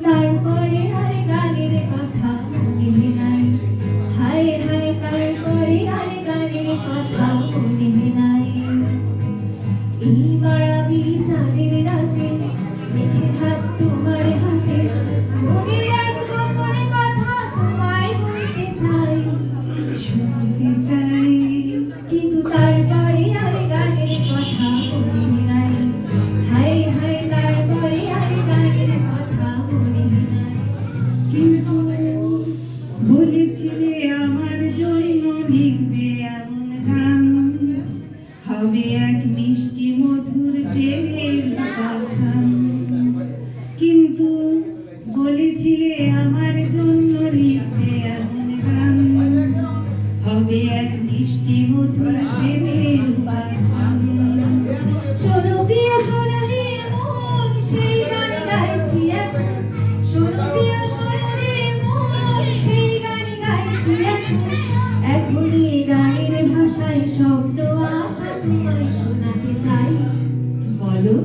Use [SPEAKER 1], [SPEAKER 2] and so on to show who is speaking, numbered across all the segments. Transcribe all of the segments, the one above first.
[SPEAKER 1] làng ơi.
[SPEAKER 2] কিন্তু বলেছিলে আমার জন্য লিখে এক মিষ্টি মধুর প্রেমের পাখান
[SPEAKER 1] শোনো গাইছি এখন। শোনো এখনই গানের ভাষায় শব্দ আশা তোমায় শোনাতে চাই।
[SPEAKER 2] বলো?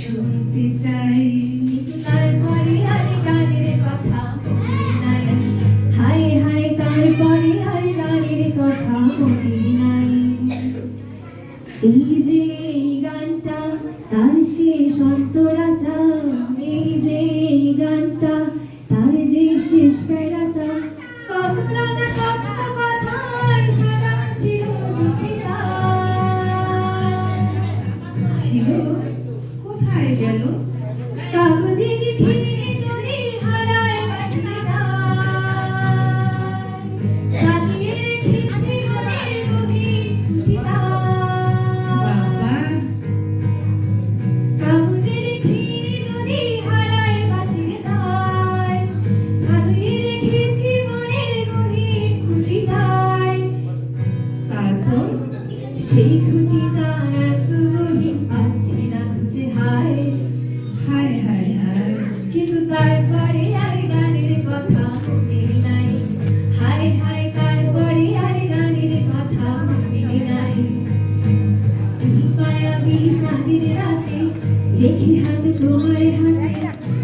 [SPEAKER 2] শুনতে চাই
[SPEAKER 1] তারপরে আর গানের কথা। হায় হায়, তারপরে আর গানের কথা মনে নাই। এই যে এই গানটা, তার শেষ অন্তরাটা সেই খুঁটিটা এত গহীন পাচ্ছি না খুঁজে হায়
[SPEAKER 2] হায় হায় হায়
[SPEAKER 1] কিন্তু তারপরে আর গানের কথা মনে নাই হায় হায় তারপরে আর গানের কথা মনে নাই পায়া আমি চাঁদের রাতে রেখে হাত তোমার হাতে